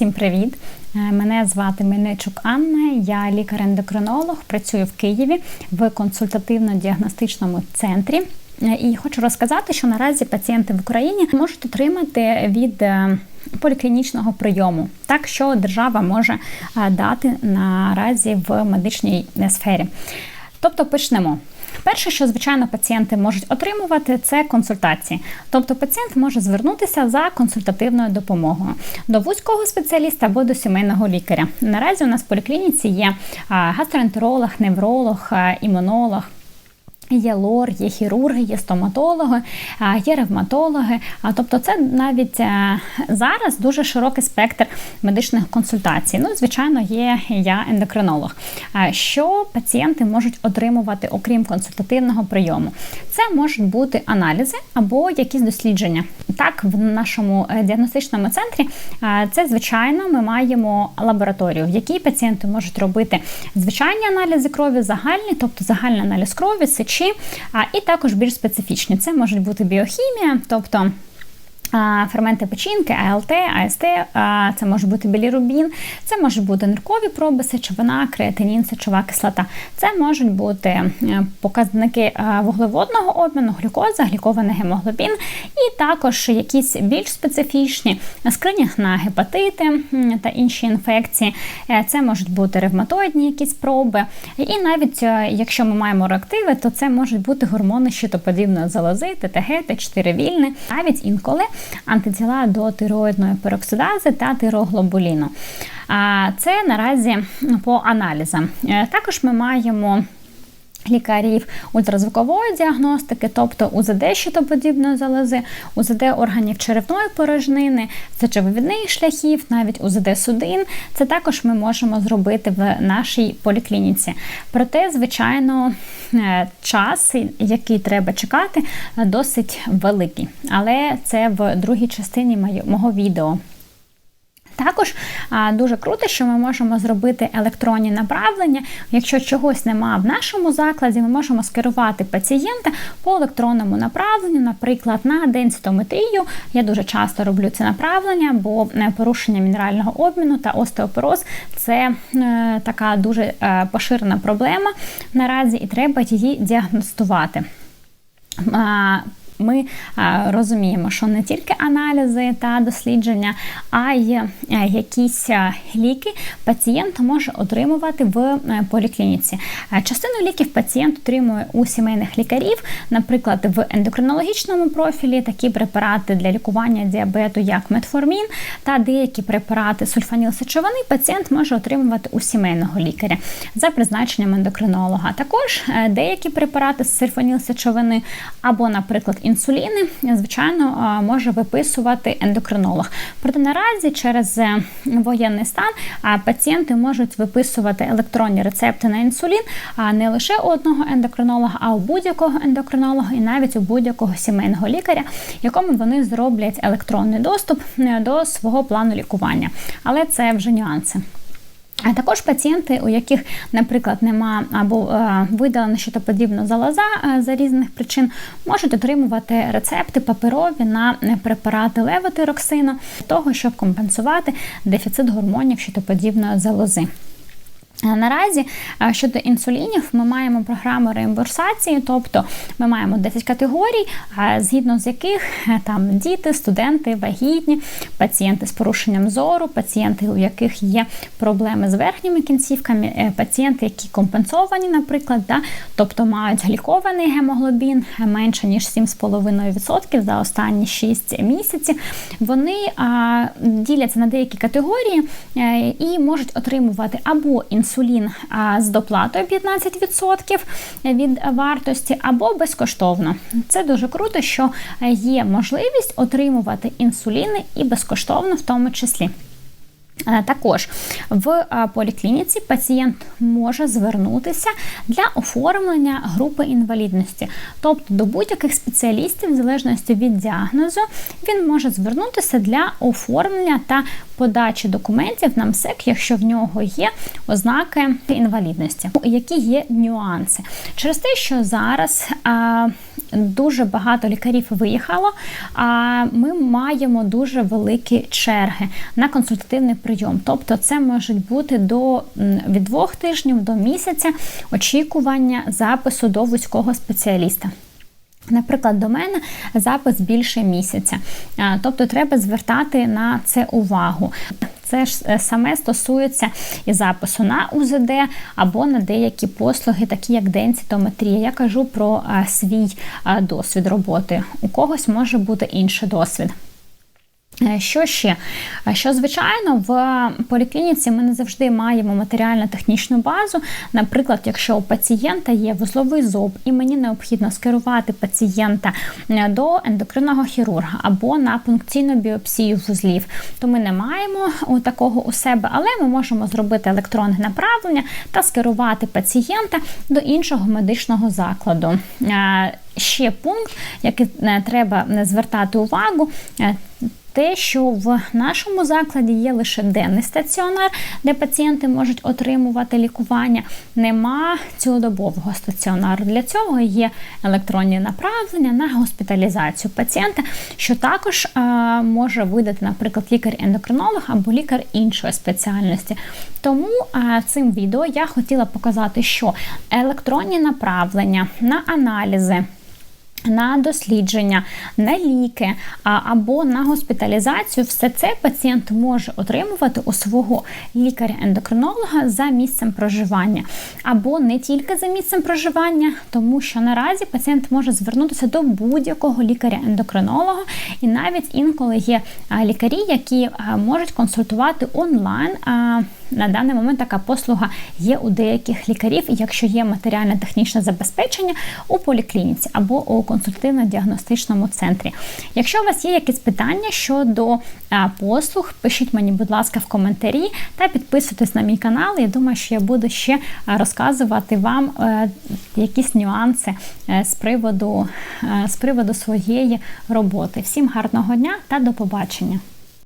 Всім привіт! Е, Мене звати Мельничук Анна, я лікар-ендокринолог, працюю в Києві в консультативно-діагностичному центрі. Е, І хочу розказати, що наразі пацієнти в Україні можуть отримати від е, поліклінічного прийому, так що держава може дати наразі в медичній сфері. Тобто почнемо. Перше, що звичайно пацієнти можуть отримувати, це консультації. Тобто пацієнт може звернутися за консультативною допомогою до вузького спеціаліста або до сімейного лікаря. Наразі у нас в поліклініці є гастроентеролог, невролог, імунолог. Є лор, є хірурги, є стоматологи, є ревматологи. А, Тобто, це навіть е, зараз дуже широкий спектр медичних консультацій. Ну, звичайно, є я ендокринолог. Що пацієнти можуть отримувати, окрім консультативного прийому? Це можуть бути аналізи або якісь дослідження. Так, в нашому е, діагностичному центрі це звичайно ми маємо лабораторію, в якій пацієнти можуть робити звичайні аналізи крові, загальні, тобто загальний аналіз крові, сечі, а і також більш специфічні. Це можуть бути біохімія, тобто. Ферменти печінки, АЛТ, АСТ, це може бути білірубін, це можуть бути ниркові проби, сечовина, креатинін, сечова кислота. Це можуть бути е, показники е, вуглеводного обміну, глюкоза, глікований гемоглобін, і також якісь більш специфічні скринінг на гепатити та інші інфекції. Е, Це можуть бути ревматоїдні якісь проби. І навіть якщо ми маємо реактиви, то це можуть бути гормони щитоподібної залози, ТТГ, Т4 вільни, навіть інколи антитіла до тироїдної пероксидази та тироглобуліну. А Це наразі по аналізам. Е, Також ми маємо лікарів ультразвукової діагностики, тобто УЗД щитоподібної залози, УЗД органів черевної порожнини, сечовивідних шляхів, навіть УЗД судин. Це також ми можемо зробити в нашій поліклініці. Проте, звичайно, е, час, який треба чекати, досить великий. Але це в другій частині мого відео. Також дуже круто, що ми можемо зробити електронні направлення. Якщо чогось нема в нашому закладі, ми можемо скерувати пацієнта по електронному направленню, наприклад, на денситометрію. Я дуже часто роблю це направлення, бо е, порушення мінерального обміну та остеопороз це е, така дуже е, поширена проблема наразі, і треба її діагностувати. Ми розуміємо, що не тільки аналізи та дослідження, а й е, якісь е, ліки пацієнт може отримувати в е, поліклініці. Е, Частину ліків пацієнт отримує у сімейних лікарів, наприклад, в ендокринологічному профілі такі препарати для лікування діабету, як метформін, та деякі препарати сульфанілсечовини пацієнт може отримувати у сімейного лікаря за призначенням ендокринолога. Також е, деякі препарати з сульфанілсечовини або, наприклад, інсуліни, звичайно, може виписувати ендокринолог. Проте наразі через е, воєнний стан пацієнти можуть виписувати електронні рецепти на інсулін не лише у одного ендокринолога, а у будь-якого ендокринолога і навіть у будь-якого сімейного лікаря, якому вони зроблять електронний доступ е, до свого плану лікування. Але це вже нюанси. А також пацієнти, у яких, наприклад, нема або е, видалена щитоподібна залоза е, за різних причин, можуть отримувати рецепти паперові на е, препарати левотироксину для того, щоб компенсувати дефіцит гормонів щитоподібної залози. Е, Наразі е, щодо інсулінів, ми маємо програму реімбурсації, тобто ми маємо 10 категорій, е, згідно з яких там діти, студенти, вагітні, пацієнти з порушенням зору, пацієнти, у яких є проблеми з верхніми кінцівками, пацієнти, які компенсовані, наприклад, да, тобто мають глікований гемоглобін менше ніж 7,5% за останні 6 місяців. Вони діляться на деякі категорії і можуть отримувати або інсулін а, з доплатою 15% від вартості, або безкоштовно. Це дуже круто, що є можливість отримувати інсуліни і безкоштовно в тому числі. Е, Також в е, поліклініці пацієнт може звернутися для оформлення групи інвалідності, тобто до будь-яких спеціалістів, в залежності від діагнозу, він може звернутися для оформлення та подачі документів на МСЕК, якщо в нього є ознаки інвалідності. Які є нюанси через те, що зараз а, дуже багато лікарів виїхало, а ми маємо дуже великі черги на консультативний прийом. Тобто, це можуть бути до від двох тижнів до місяця очікування запису до вузького спеціаліста. Наприклад, до мене запис більше місяця, тобто треба звертати на це увагу. Це ж е, саме стосується і запису на УЗД або на деякі послуги, такі як денситометрія. Я кажу про свій досвід роботи. У когось може бути інший досвід. Е, що ще? Е, що, звичайно, в поліклініці ми не завжди маємо матеріально-технічну базу. Наприклад, якщо у пацієнта є вузловий зоб, і мені необхідно скерувати пацієнта е, до ендокринного хірурга або на пункційну біопсію вузлів, то ми не маємо такого у себе, але ми можемо зробити електронне направлення та скерувати пацієнта до іншого медичного закладу. Ще пункт, який треба звертати увагу, те, що в нашому закладі є лише денний стаціонар, де пацієнти можуть отримувати лікування. Нема цілодобового стаціонару. Для цього є електронні направлення на госпіталізацію пацієнта, що також а, може видати, наприклад, лікар-ендокринолог або лікар іншої спеціальності. Тому а, цим відео я хотіла показати, що електронні направлення на аналізи на дослідження, на ліки або на госпіталізацію, все це пацієнт може отримувати у свого лікаря-ендокринолога за місцем проживання, або не тільки за місцем проживання, тому що наразі пацієнт може звернутися до будь-якого лікаря-ендокринолога, і навіть інколи є лікарі, які можуть консультувати онлайн. На даний момент така послуга є у деяких лікарів, якщо є матеріально-технічне забезпечення у поліклініці або у консультативно-діагностичному центрі. Якщо у вас є якісь питання щодо послуг, пишіть мені, будь ласка, в коментарі та підписуйтесь на мій канал. Я думаю, що я буду ще розказувати вам е, якісь нюанси е, з приводу, е, з приводу своєї роботи. Всім гарного дня та до побачення!